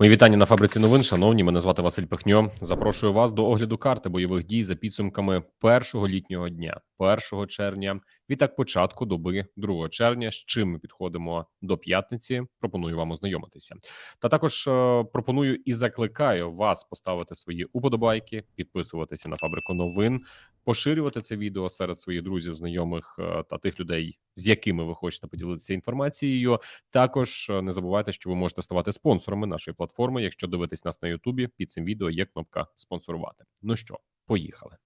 Мої вітання на фабриці новин. Шановні, мене звати Василь Пихньо. Запрошую вас до огляду карти бойових дій за підсумками першого літнього дня, 1 червня. Відтак, початку доби 2 червня. З чим ми підходимо до п'ятниці. Пропоную вам ознайомитися. Та також е, пропоную і закликаю вас поставити свої уподобайки, підписуватися на фабрику новин, поширювати це відео серед своїх друзів, знайомих е, та тих людей, з якими ви хочете поділитися інформацією. Також е, не забувайте, що ви можете ставати спонсорами нашої платформи. Якщо дивитесь нас на Ютубі, під цим відео є кнопка спонсорувати. Ну що, поїхали.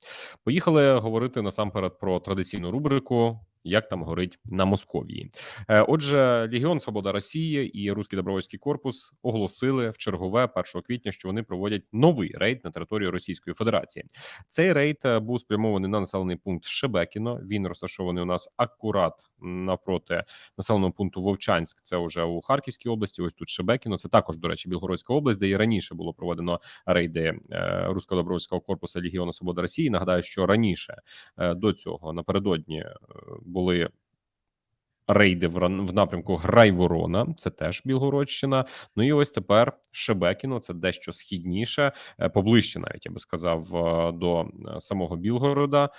Поїхали говорити насамперед про традиційну рубрику. Як там горить на Московії? Е, Отже, Легіон Свобода Росії і Руський добровольський корпус оголосили в чергове 1 квітня, що вони проводять новий рейд на територію Російської Федерації. Цей рейд е, був спрямований на населений пункт Шебекіно. Він розташований у нас акурат навпроти населеного пункту Вовчанськ. Це вже у Харківській області. Ось тут Шебекіно. Це також, до речі, Білгородська область, де і раніше було проведено рейди е, Руського добровольського корпусу Легіону Свобода Росії. Нагадаю, що раніше до цього напередодні були. Рейди в напрямку Грайворона, це теж Білгородщина. Ну і ось тепер Шебекіно, це дещо східніше, е, поближче, навіть я би сказав, е, до е, самого Білгорода.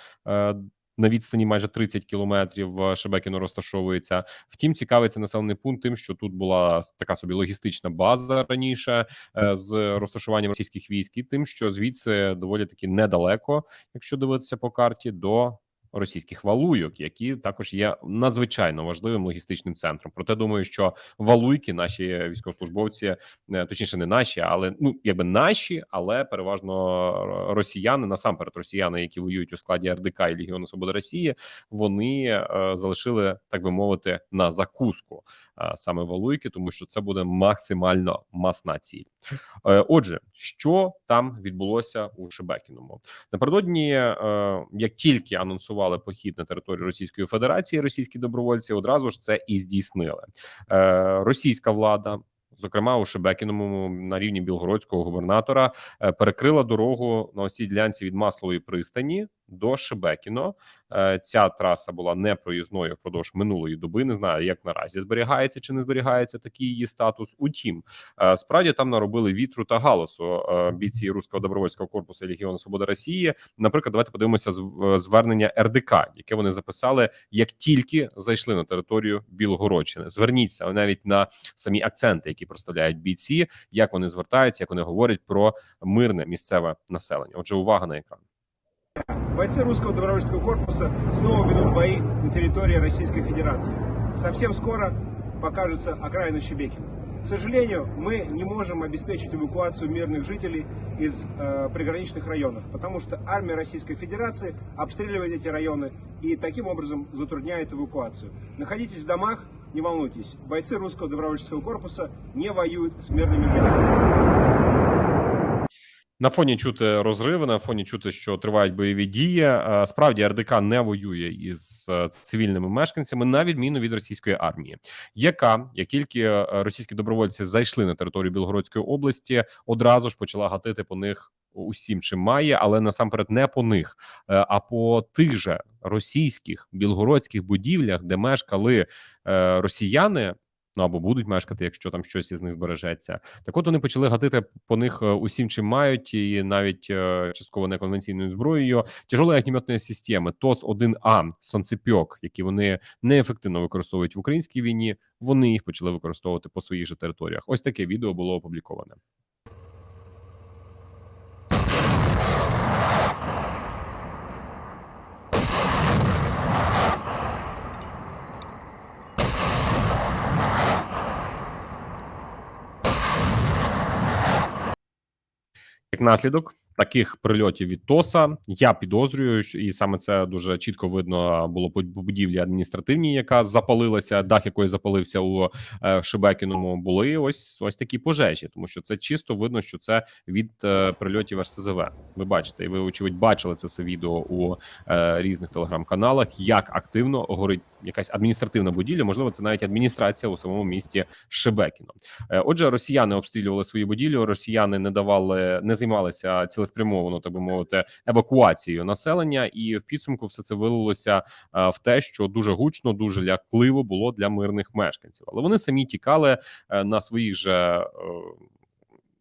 На відстані майже 30 кілометрів Шебекіно розташовується. Втім, цікавиться населений пункт тим, що тут була така собі логістична база раніше з розташуванням російських військ, і тим, що звідси доволі таки недалеко, якщо дивитися по карті, до російських валуйок, які також є надзвичайно важливим логістичним центром. Проте думаю, що валуйки наші військовослужбовці, е, точніше, не наші, але ну якби наші, але переважно росіяни, насамперед росіяни, які воюють у складі РДК і Легіону Свободи Росії, вони е, залишили так би мовити на закуску е, саме валуйки, тому що це буде максимально масна ціль. Отже, що там відбулося у Шебекіному? Напередодні, як тільки анонсували похід на територію Російської Федерації, російські добровольці одразу ж це і здійснили. Е, Російська влада. Зокрема, у Шебекіному на рівні білгородського губернатора е, перекрила дорогу на осій ділянці від Маслової пристані до Шебекіно. Е, Ця траса була непроїзною впродовж минулої доби. Не знаю, як наразі зберігається чи не зберігається такий її статус. Утім, е, справді там наробили вітру та галасу е, бійці Руського добровольського корпусу Легіону Свобода Росії. Наприклад, давайте подивимося зв- звернення РДК, яке вони записали, як тільки зайшли на територію Білгородщини. Зверніться навіть на самі акценти, які проставляють бійці, як вони звертаються, як вони говорять про мирне місцеве населення. Отже, увага на екран. Бойцы русского добровольческого корпуса снова ведут бои на территории Российской Федерации. Совсем скоро покажется окраина Щебекина. К сожалению, мы не можем обеспечить эвакуацию мирных жителей из э, приграничных районов, потому что армия Российской Федерации обстреливает эти районы и таким образом затрудняет эвакуацию. Находитесь в домах, не волнуйтесь, бойцы русского добровольческого корпуса не воюют с мирными жителями. На фоні чути розриви, на фоні чути, що тривають бойові дії. Е, Справді РДК не воює із е, цивільними мешканцями, на відміну від російської армії, яка як тільки е, російські добровольці зайшли на територію Білгородської області, одразу ж почала гатити по них усім, чим має, але насамперед не по них, а по тих же російських білгородських будівлях, де мешкали росіяни. Ну або будуть мешкати, якщо там щось із них збережеться. Так от вони почали гатити по них е, усім, чим мають, і навіть е, частково неконвенційною зброєю. Тяжелої огнеметної системи ТОС 1 а Сонцепьок, які вони неефективно використовують в українській війні. Вони їх почали використовувати по своїх же територіях. Ось таке відео було опубліковане. Як наслідок таких прильотів від ТОСа, я підозрюю, і саме це дуже чітко видно було по будівлі адміністративній, яка запалилася, дах якої запалився у е, Шебекіному. Були ось ось такі пожежі, тому що це чисто видно, що це від е, прильотів РСЗВ. Ви бачите, і ви очевидь бачили це все відео у е, різних телеграм-каналах. Як активно горить якась адміністративна будівля, можливо, це навіть адміністрація у самому місті Шебекіно. Отже, росіяни обстрілювали свої будівлі. Росіяни не давали, не займалися цілеспрямовано, так би мовити, евакуацією населення, і в підсумку все це вилилося е, в те, що дуже гучно, дуже лякливо було для мирних мешканців. Але вони самі тікали е, на своїх же.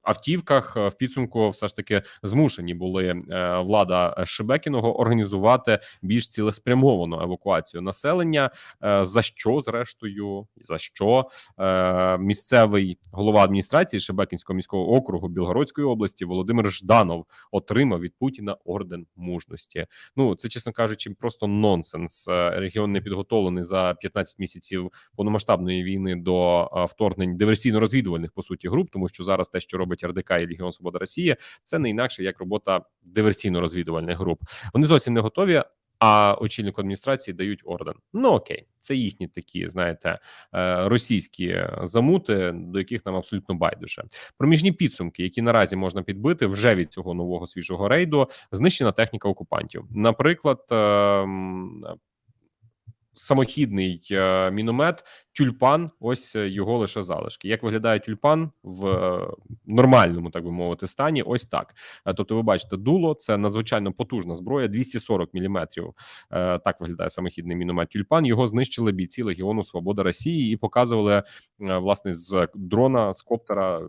Е, автівках е, в підсумку все ж таки змушені були е, влада Шебекіного організувати більш цілеспрямовану евакуацію населення. Е, За що зрештою за що е, місцевий голова адміністрації Шебекінського міського округу Білгородської області Володимир Жданов отримав від Путіна орден мужності. Ну це чесно кажучи, просто нонсенс. Е, Регіон не підготовлений за 15 місяців повномасштабної війни до е, вторгнень диверсійно-розвідувальних по суті груп, тому що зараз те, що робить РДК і Легіон Свобода Росії, це не інакше як робота диверсійно-розвідувальних груп. Вони зовсім не готові. А очільнику адміністрації дають орден. Ну окей, це їхні такі, знаєте, е, російські замути, до яких нам абсолютно байдуже. Проміжні підсумки, які наразі можна підбити вже від цього нового свіжого рейду, знищена техніка окупантів. Наприклад, ем, самохідний е, міномет тюльпан. Ось е, його лише залишки. Як виглядає тюльпан в е, нормальному, так би мовити, стані? Ось так. Тобто, ви бачите, дуло це надзвичайно потужна зброя, 240 міліметрів. Е, Так виглядає самохідний міномет тюльпан. Його знищили бійці Легіону Свобода Росії і показували власне з дрона з коптера.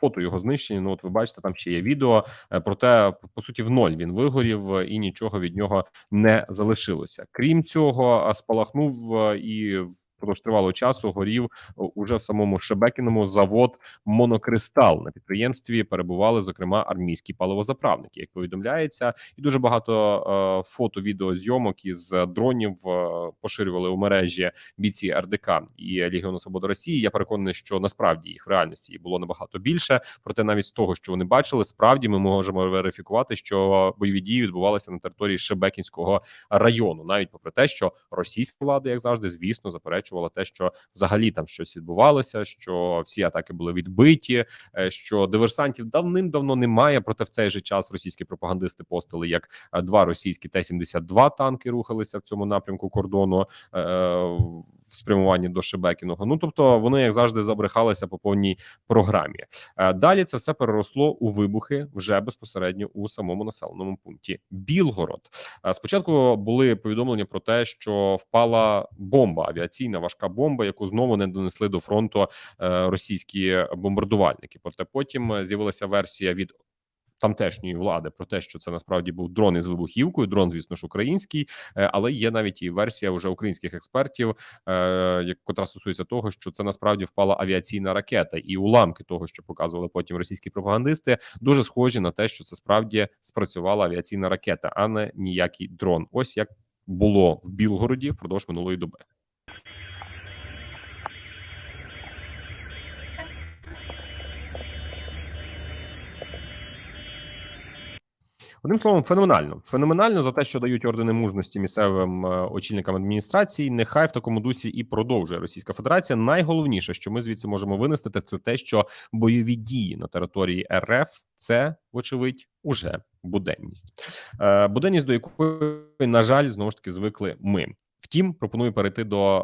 Фото його знищення. Ну от ви бачите, там ще є відео. Е, Проте по суті в ноль він вигорів е, і нічого від нього не залишилося. Крім цього, спалахнув і і впродовж тривалого часу горів е, уже в самому Шебекіному завод Монокристал. На підприємстві перебували зокрема армійські паливозаправники, як повідомляється, і дуже багато е, фото, відеозйомок із дронів е, поширювали у мережі бійці РДК і Легіону Свободи Росії. Я переконаний, що насправді їх в реальності було набагато більше. Проте, навіть з того, що вони бачили, справді ми можемо верифікувати, що бойові дії відбувалися на території Шебекінського району, навіть попри те, що російська влада, як завжди, звісно, заперечувала те, що взагалі там щось відбувалося, що всі атаки були відбиті, е, що диверсантів давним-давно немає. Проте в цей же час російські пропагандисти постили, як е, два російські Т-72 танки рухалися в цьому напрямку кордону е, в спрямуванні до Шебекіного. Ну тобто вони як завжди забрехалися по повній програмі. Е, Далі це все переросло у вибухи вже безпосередньо у самому населеному пункті Білгород. Е, Спочатку були повідомлення про те, що впала бомба, авіаційна важка бомба, яку знову не донесли до фронту е, російські бомбардувальники. Проте потім з'явилася версія від. Тамтешньої влади про те, що це насправді був дрон із вибухівкою. Дрон, звісно ж, український, е, але є навіть і версія вже українських експертів, е, як- котра стосується того, що це насправді впала авіаційна ракета, і уламки того, що показували потім російські пропагандисти, дуже схожі на те, що це справді спрацювала авіаційна ракета, а не ніякий дрон. Ось як було в Білгороді впродовж минулої доби. Одним словом, феноменально. Феноменально за те, що дають ордени мужності місцевим е, очільникам адміністрації. Нехай в такому дусі і продовжує Російська Федерація. Найголовніше, що ми звідси можемо винести, це те, що бойові дії на території РФ це, вочевидь, уже буденність. Е, буденність, до якої, на жаль, знову ж таки звикли ми. Втім, пропоную перейти до е,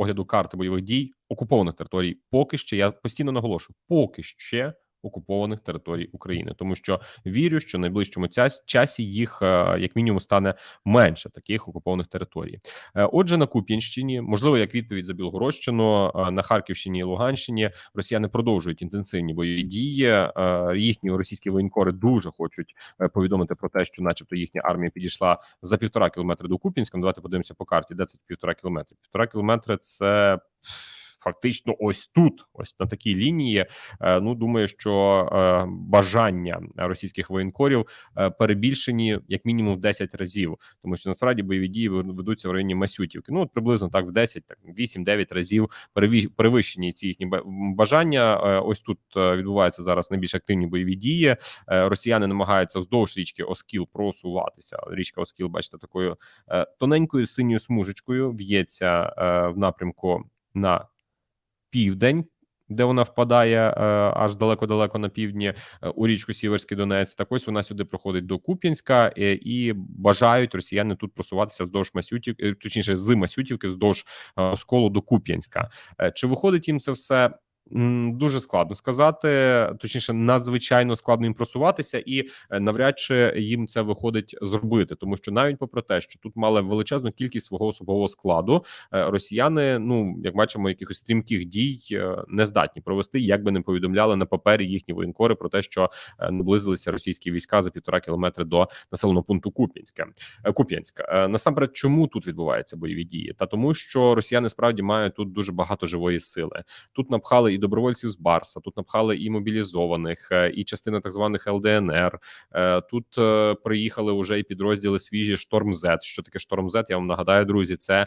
огляду карти бойових дій окупованих територій. Поки ще я постійно наголошую, поки ще окупованих територій України, тому що вірю, що в найближчому часі їх е, як мінімум стане менше таких окупованих територій. Е, Отже, на Куп'янщині, можливо, як відповідь за Білгородщину, е, на Харківщині і Луганщині росіяни продовжують інтенсивні бойові дії. Їхні російські воєнкори дуже хочуть повідомити про те, що, начебто, їхня армія підійшла за півтора кілометри до Куп'янська. Ну, Давайте подивимося по карті, де це півтора кілометри. Півтора кілометри це. Фактично, ось тут, ось на такій лінії. Е, Ну думаю, що е, бажання російських воєнкорів е, перебільшені як мінімум в 10 разів, тому що насправді бойові дії ведуться в районі Масютівки. Ну от приблизно так в 10, так 8-9 разів перевищені ці їхні ба- бажання. Ось тут відбуваються зараз найбільш активні бойові дії. Росіяни намагаються вздовж річки Оскіл просуватися. Річка Оскіл, бачите, такою тоненькою синьою смужечкою в'ється в напрямку на південь. Де вона впадає е, аж далеко-далеко на півдні е, у річку Сіверський Донець. Так ось вона сюди проходить до Куп'янська е, і бажають росіяни тут просуватися вздовж Масютівки, точніше з Масютівки вздовж сколу до Куп'янська. Чи виходить їм це все? Дуже складно сказати, точніше, надзвичайно складно їм просуватися, і е, навряд чи їм це виходить зробити, тому що навіть попри те, що тут мали величезну кількість свого особового складу, е, росіяни, ну як бачимо, якихось стрімких дій е, не здатні провести, як би не повідомляли на папері їхні воєнкори про те, що наблизилися російські війська за півтора кілометри до населеного пункту Куп'янська. Куп'янська насамперед, чому тут відбуваються бойові дії? Та тому, що росіяни справді мають тут дуже багато живої сили. Тут напхали і добровольців з Барса, тут напхали і мобілізованих, е, і частина так званих ЛДНР. Е, Тут е, приїхали вже і підрозділи свіжі Шторм З. Що таке Шторм З? Я вам нагадаю, друзі, це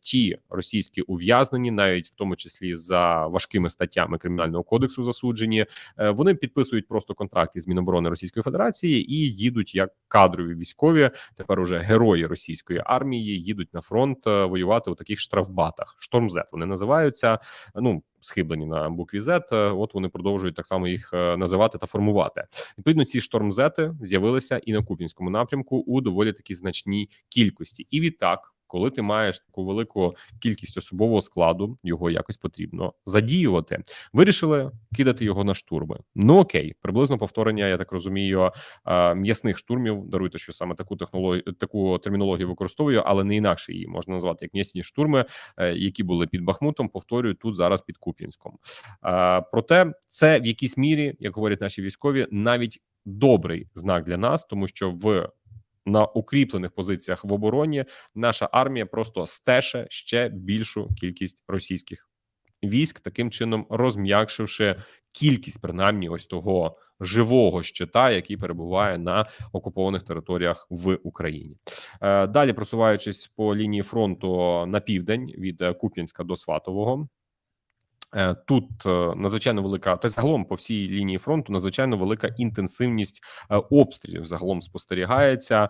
ті російські ув'язнені, навіть в тому числі за важкими статтями кримінального кодексу засуджені. Вони підписують просто контракт із Міноборони Російської Федерації і їдуть як кадрові військові. Тепер уже герої російської армії їдуть на фронт воювати у таких штрафбатах. Шторм З вони називаються. Ну схиблені на букві Z, е, От вони продовжують так само їх е, називати та формувати. Відповідно, ці штормзети з'явилися і на Купінському напрямку у доволі такі значній кількості. І відтак, коли ти маєш таку велику кількість особового складу, його якось потрібно задіювати. Вирішили кидати його на штурми. Ну окей, приблизно повторення, я так розумію, е, м'ясних штурмів. Даруйте, що саме таку технологію, таку термінологію використовую, але не інакше її можна назвати як м'ясні штурми, е, які були під Бахмутом. Повторюю тут зараз під Куп'янськом. Е, Проте це в якійсь мірі, як говорять наші військові, навіть добрий знак для нас, тому що в на укріплених позиціях в обороні наша армія просто стеше ще більшу кількість російських військ, таким чином розм'якшивши кількість, принаймні, ось того живого щита, який перебуває на окупованих територіях в Україні. Е, Далі просуваючись по лінії фронту на південь від е, Куп'янська до Сватового. Е, Тут е, надзвичайно велика, та загалом по всій лінії фронту надзвичайно велика інтенсивність е, обстрілів. Загалом спостерігається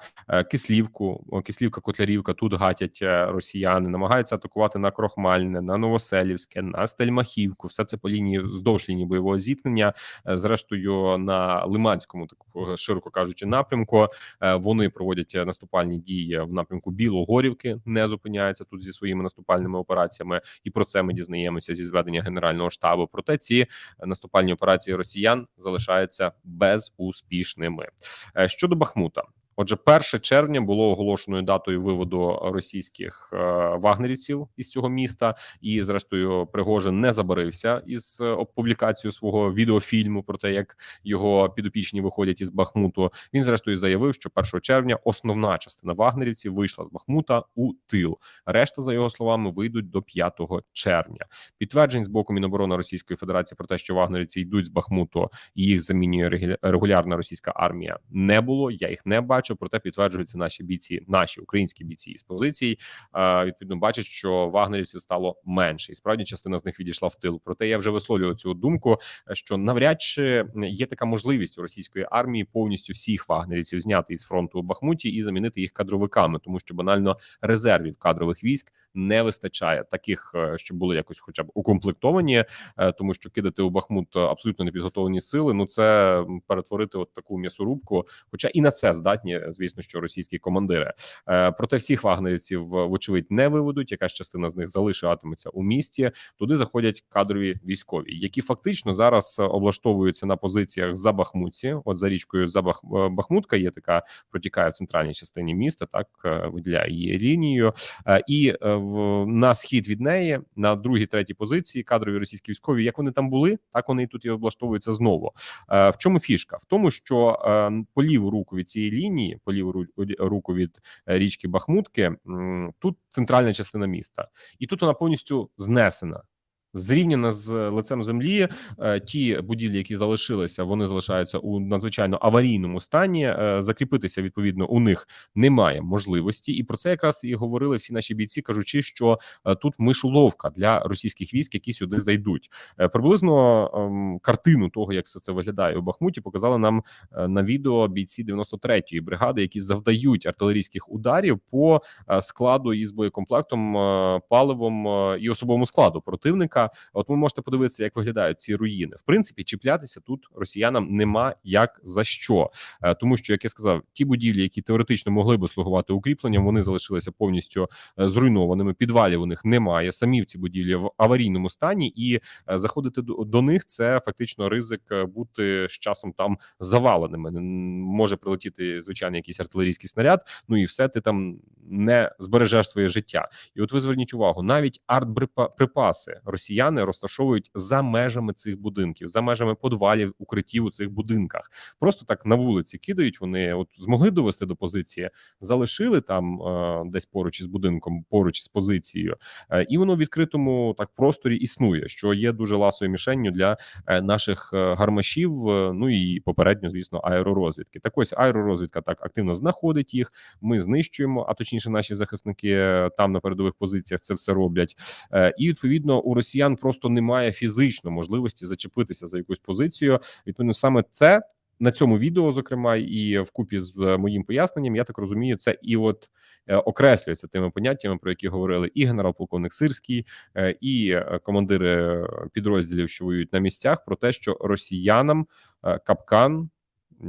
Кислівку, Кислівка, Котлярівка. Тут гатять росіяни, намагаються атакувати на Крохмальне, на Новоселівське, на Стельмахівку. Все це по лінії вздовж лінії бойового зіткнення. Зрештою, на Лиманському, так широко кажучи, напрямку вони проводять наступальні дії в напрямку Білогорівки, не зупиняються тут зі своїми наступальними операціями і про це ми дізнаємося зі зведення генерального штабу. Проте ці е, наступальні операції росіян залишаються безуспішними. Е, Щодо Бахмута. Отже, 1 червня було оголошеною датою виводу російських е, вагнерівців із цього міста, і зрештою Пригожин не забарився із е, публікацією свого відеофільму про те, як його підопічні виходять із Бахмуту. Він зрештою заявив, що 1 червня основна частина вагнерівців вийшла з Бахмута у тил. Решта, за його словами, вийдуть до 5 червня. Підтверджень з боку Міноборони Російської Федерації про те, що вагнерівці йдуть з Бахмуту і їх замінює регуля- регулярна російська армія, не було. Я їх не бачу. Проте підтверджуються наші бійці, наші українські бійці з позицій. Відповідно, бачать, що вагнерівців стало менше, і справді частина з них відійшла в тил. Проте я вже висловлював цю думку, що навряд чи є така можливість у російської армії повністю всіх вагнерівців зняти із фронту у Бахмуті і замінити їх кадровиками, тому що банально резервів кадрових військ не вистачає таких, е, що були якось, хоча б укомплектовані, е, тому що кидати у Бахмут абсолютно непідготовлені сили. Ну це перетворити от таку м'ясорубку. Хоча і на це здатні, звісно, що російські командири. Е, Проте всіх вагнерівців, вочевидь, не виведуть. Якась частина з них залишатиметься у місті. Туди заходять кадрові військові, які фактично зараз облаштовуються на позиціях за Бахмутці. От за річкою за Бах... е, Бахмутка є така, протікає в центральній частині міста. Так е, виділяє її лінією. І в на схід від неї, на другій, третій позиції, кадрові російські військові, як вони там були, так вони тут і облаштовуються знову. В чому фішка? В тому, що по ліву руку від цієї лінії, по ліву ру- руку від е, річки Бахмутки, тут центральна частина міста, і тут вона повністю знесена. Зрівняна з лицем землі, е, ті будівлі, які залишилися, вони залишаються у надзвичайно аварійному стані. Е, Закріпитися відповідно у них немає можливості, і про це якраз і говорили всі наші бійці, кажучи, що е, тут мишоловка для російських військ, які сюди зайдуть. Е, Приблизно ем, картину того, як це виглядає у Бахмуті, показали нам е, на відео бійці 93-ї бригади, які завдають артилерійських ударів по е, складу із боєкомплектом, е, паливом е, і особовому складу противника. От ви можете подивитися, як виглядають ці руїни. В принципі, чіплятися тут росіянам нема як за що, Е, тому що як я сказав, ті будівлі, які теоретично могли би слугувати укріпленням, вони залишилися повністю е, зруйнованими. Підвалів у них немає. Самі ці будівлі в аварійному стані, і е, заходити до, них це фактично ризик бути з часом там заваленими. Може прилетіти звичайний якийсь артилерійський снаряд. Ну і все ти там не збережеш своє життя. І от ви зверніть увагу, навіть артприпаси росіяни розташовують за межами цих будинків, за межами подвалів, укриттів у цих будинках. Просто так на вулиці кидають. Вони от змогли довести до позиції, залишили там е, десь поруч із будинком, поруч із позицією, е, і воно в відкритому так просторі існує, що є дуже ласою мішенню для е, наших гармашів. Ну і попередньо, звісно, аеророзвідки. Так ось аеророзвідка так активно знаходить їх. Ми знищуємо, а точніше, наші захисники там на передових позиціях це все роблять. І відповідно у росіян просто немає фізично можливості зачепитися за якусь позицію. Відповідно, саме це на цьому відео, зокрема, і вкупі з е, моїм поясненням, я так розумію, це і от е, окреслюється тими поняттями, про які говорили і генерал-полковник Сирський, е, і командири підрозділів, що воюють на місцях, про те, що росіянам капкан.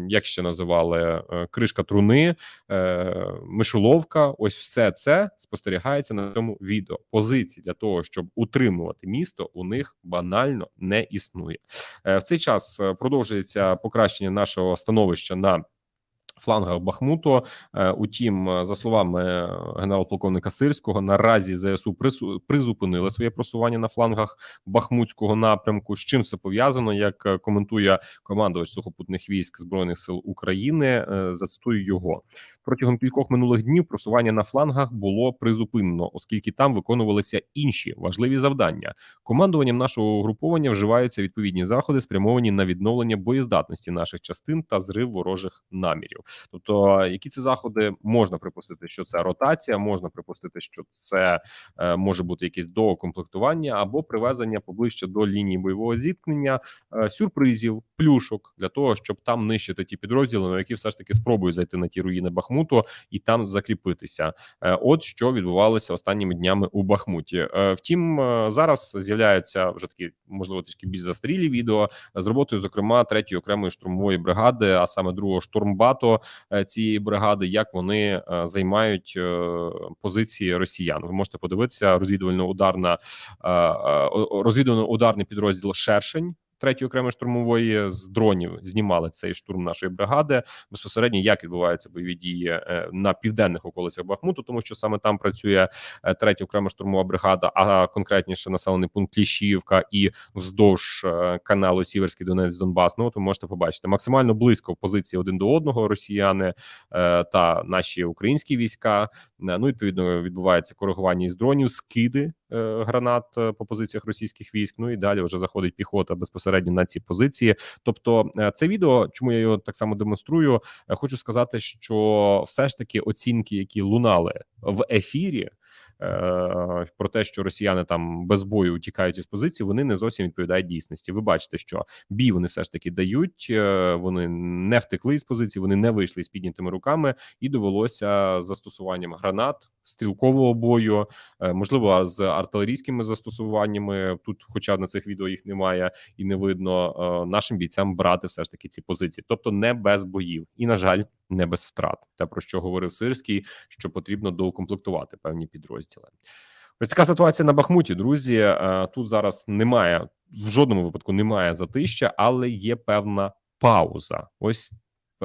Як ще називали е, кришка труни, е, мишоловка, ось все це спостерігається на цьому відео. Позиції для того, щоб утримувати місто, у них банально не існує. Е, В цей час продовжується покращення нашого становища на флангах Бахмуту. Е, Утім, е, за словами е, генерал-полковника Сирського, наразі ЗСУ призупинили своє просування на флангах Бахмутського напрямку. З чим це пов'язано? Як коментує командувач сухопутних військ збройних сил України, зацитую його протягом кількох минулих днів. Просування на флангах було призупинено, оскільки там виконувалися інші важливі завдання. Командуванням нашого угруповання вживаються відповідні заходи, спрямовані на відновлення боєздатності наших частин та зрив ворожих намірів. Тобто, які це заходи можна припустити, що це ротація, можна припустити, що це е, може бути якесь доокомплектування або привезення поближче до лінії бойового зіткнення е, сюрпризів, плюшок для того, щоб там нищити ті підрозділи, на які все ж таки спробують зайти на ті руїни Бахмуту і там закріпитися. Е, От що відбувалося останніми днями у Бахмуті. Е, Втім, е, зараз з'являються вже такі, можливо, трішки більш застрілі відео з роботою, зокрема, третьої окремої штурмової бригади, а саме другого штурмбату е, цієї бригади, як вони займають позиції росіян. Ви можете подивитися розвідувально-ударна розвідувально-ударний підрозділ Шершень. Третьої окремої штурмової з дронів знімали цей штурм нашої бригади безпосередньо, як відбуваються бойові дії е, на південних околицях Бахмуту, тому що саме там працює е, третя окрема штурмова бригада, а конкретніше населений пункт Кліщівка і вздовж е, каналу Сіверський Донець Донбас. Ну ви можете побачити максимально близько позиції один до одного росіяни е, та наші українські війська. Е, Ну відповідно відбувається коригування із дронів, скиди е, гранат е, по позиціях російських військ. Ну і далі вже заходить піхота безпосередньо на ці позиції. Тобто, це відео, чому я його так само демонструю, хочу сказати, що все ж таки оцінки, які лунали в ефірі. Е, Про те, що росіяни там без бою утікають із позиції, вони не зовсім відповідають дійсності. Ви бачите, що бій вони все ж таки дають. е, Вони не втекли з позиції, вони не вийшли з піднятими руками, і довелося застосуванням гранат, стрілкового бою, е, можливо, з артилерійськими застосуваннями. Тут, хоча на цих відео їх немає і не видно, е, нашим бійцям брати все ж таки ці позиції, тобто не без боїв, і на жаль, не без втрат. Те про що говорив Сирський, що потрібно доукомплектувати певні підрозділи. Ось така ситуація на Бахмуті, друзі. Е, Тут зараз немає в жодному випадку немає затища, але є певна пауза. Ось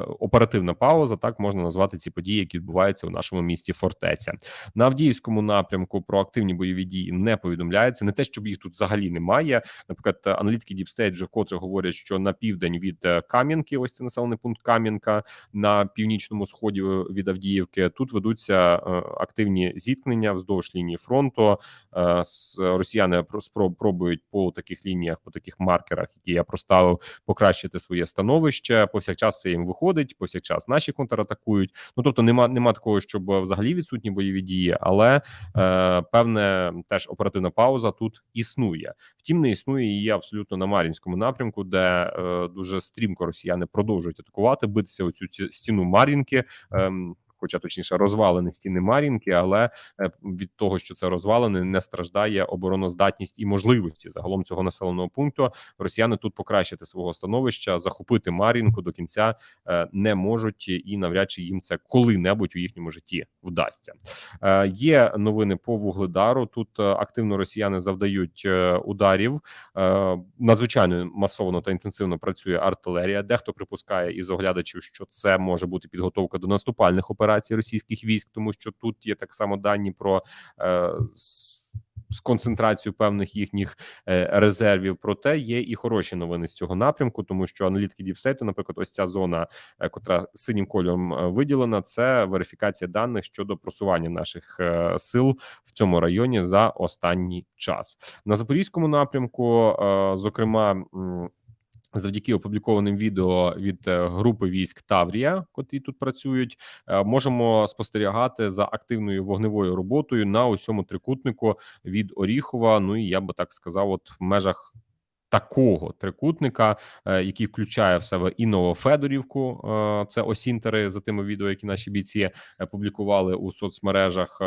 оперативна пауза. Так можна назвати ці події, які відбуваються у нашому місті Фортеця. На Авдіївському напрямку про активні бойові дії не повідомляється. Не те, щоб їх тут взагалі немає. Наприклад, аналітики State вже вкотре говорять, що на південь від е, Кам'янки, ось це населений пункт Кам'янка, на північному сході е, від Авдіївки. Тут ведуться е, активні зіткнення вздовж лінії фронту. Росіяни про- спро- по таких лініях, по таких маркерах, які я проставив, покращити своє становище. Повсякчас це їм виходить. Повсякчас наші контратакують. Ну тобто, нема нема такого, щоб взагалі відсутні бойові дії, але е, певне теж оперативна пауза тут існує. Втім, не існує її абсолютно на Мар'їнському напрямку, де е, дуже стрімко росіяни продовжують атакувати, битися оцю стіну Мар'їнки. Ем, хоча точніше розвалені стіни Мар'їнки, але е, від того, що це розвалини, не страждає обороноздатність і можливості загалом цього населеного пункту. Росіяни тут покращити свого становища, захопити Мар'їнку до кінця е, не можуть, і навряд чи їм це коли-небудь у їхньому житті вдасться. Е, Є новини по вугледару. Тут активно росіяни завдають ударів. Надзвичайно масово та інтенсивно працює артилерія. Дехто припускає із оглядачів, що це може бути підготовка до наступальних операцій російських військ, тому що тут є так само дані про е, з концентрацією певних їхніх е, резервів. Проте є і хороші новини з цього напрямку, тому що аналітики Діпстейту, наприклад, ось ця зона, е, котра синім кольором виділена, це верифікація даних щодо просування наших сил в цьому районі за останній час. На запорізькому напрямку, зокрема. Завдяки опублікованим відео від е, групи військ Таврія, котрі тут працюють, е, можемо спостерігати за активною вогневою роботою на усьому трикутнику від Оріхова. Ну і я би так сказав, от в межах такого трикутника, е, який включає в себе і Новофедорівку, е, це осінтери за тими відео, які наші бійці е, публікували у соцмережах,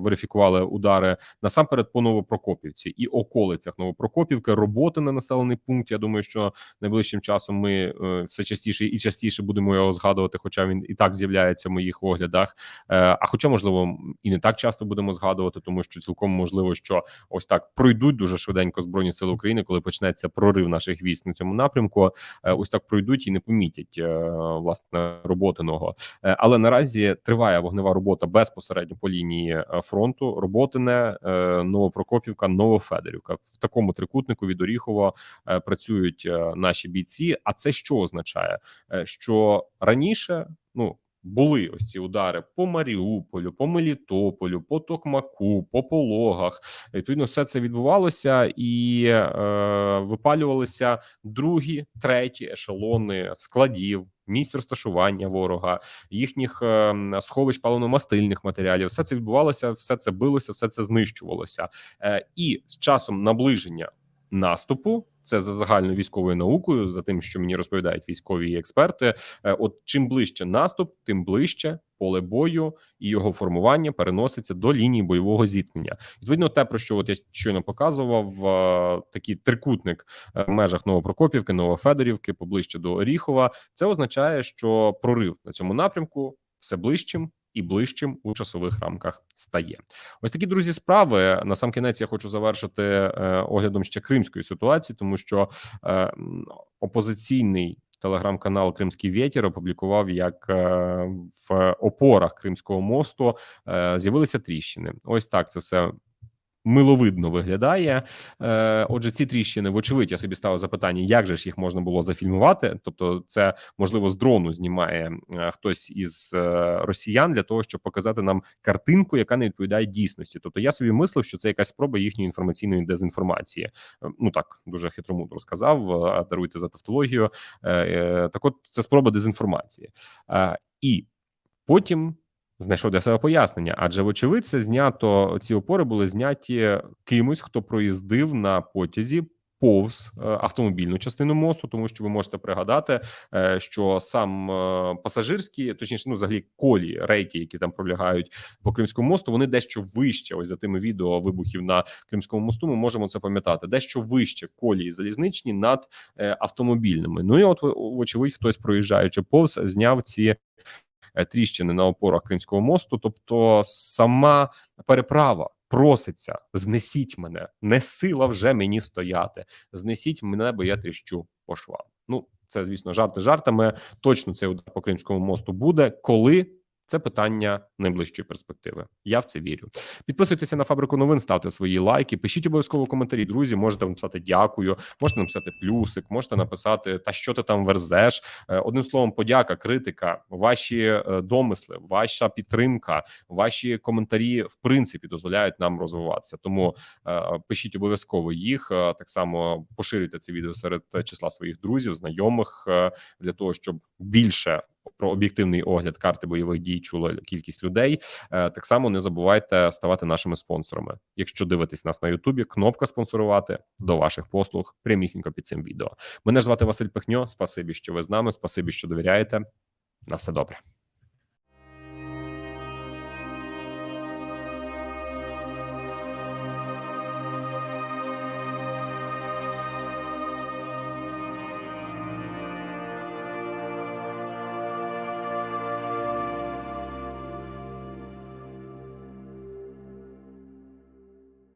верифікували удари насамперед по Новопрокопівці і околицях Новопрокопівки. Роботи на населений пункт. Я думаю, що найближчим часом ми все частіше і частіше будемо його згадувати, хоча він і так з'являється в моїх оглядах. А хоча, можливо, і не так часто будемо згадувати, тому що цілком можливо, що ось так пройдуть дуже швиденько збройні сили України, коли почнеться прорив наших військ на цьому напрямку. е, Ось так пройдуть і не помітять е, власне роботиного. Е, Але наразі триває вогнева робота безпосередньо по лінії фронту. Роботине, Новопрокопівка, Новофедорівка. В такому трикутнику від Оріхова працюють наші бійці. А це що означає? Що раніше ну. Були ось ці удари по Маріуполю, по Мелітополю, по Токмаку, по Пологах. Відповідно, все це відбувалося і е, випалювалися другі, треті ешелони складів, місць розташування ворога, їхніх е, сховищ паливно-мастильних матеріалів. Все це відбувалося, все це билося, все це знищувалося. Е, і з часом наближення наступу. Це за загальною військовою наукою, за тим, що мені розповідають військові експерти. Е, От чим ближче наступ, тим ближче поле бою і його формування переноситься до лінії бойового зіткнення. Відповідно, те про що от я щойно показував, е, такий трикутник е, в межах Новопрокопівки, Новофедорівки, поближче до Оріхова. Це означає, що прорив на цьому напрямку все ближчим. І ближчим у часових рамках стає ось такі друзі. Справи на сам кінець я хочу завершити е, оглядом ще кримської ситуації, тому що е, опозиційний телеграм-канал Кримський Вєтір опублікував, як е, в опорах Кримського мосту з'явилися тріщини. Ось так це все миловидно виглядає. Е, Отже, ці тріщини, вочевидь, я собі ставив запитання, як же ж їх можна було зафільмувати? Тобто, це можливо з дрону знімає е, хтось із е, росіян для того, щоб показати нам картинку, яка не відповідає дійсності. Тобто, я собі мислив, що це якась спроба їхньої інформаційної дезінформації. Е, Ну так дуже хитромудро сказав. Даруйте за тавтологію. Так, от це спроба дезінформації. І потім знайшов для себе пояснення, адже вочевидь, це знято ці опори були зняті кимось, хто проїздив на потязі. Повз е, автомобільну частину мосту, тому що ви можете пригадати, е, що сам е, пасажирські, точніше, ну взагалі колії, рейки, які там пролягають по Кримському мосту, вони дещо вище. Ось за тими відео вибухів на Кримському мосту. Ми можемо це пам'ятати, дещо вище колії залізничні над автомобільними. Ну і от вочевидь, хтось проїжджаючи повз, зняв ці тріщини на опорах Кримського мосту. Тобто, сама переправа проситься: знесіть мене, не сила вже мені стояти. Знесіть мене, бо я тріщу по швам. Ну це звісно жарти жартами. Точно цей удар по Кримському мосту буде коли. Це питання найближчої перспективи. Я в це вірю. Підписуйтеся на фабрику новин, ставте свої лайки, пишіть обов'язково коментарі. Друзі, можете написати дякую, можете написати плюсик, можете написати та що ти там верзеш. Е, Одним словом, подяка, критика, ваші е, домисли, ваша підтримка, ваші коментарі в принципі дозволяють нам розвиватися. Тому е, пишіть обов'язково їх. Так само поширюйте це відео серед числа своїх друзів, знайомих для того, щоб більше про об'єктивний огляд карти бойових дій чула кількість людей. Е, Так само не забувайте ставати нашими спонсорами. Якщо дивитесь нас на Ютубі, кнопка спонсорувати до ваших послуг прямісінько під цим відео. Мене ж звати Василь Пихньо. Спасибі, що ви з нами. Спасибі, що довіряєте. На все добре.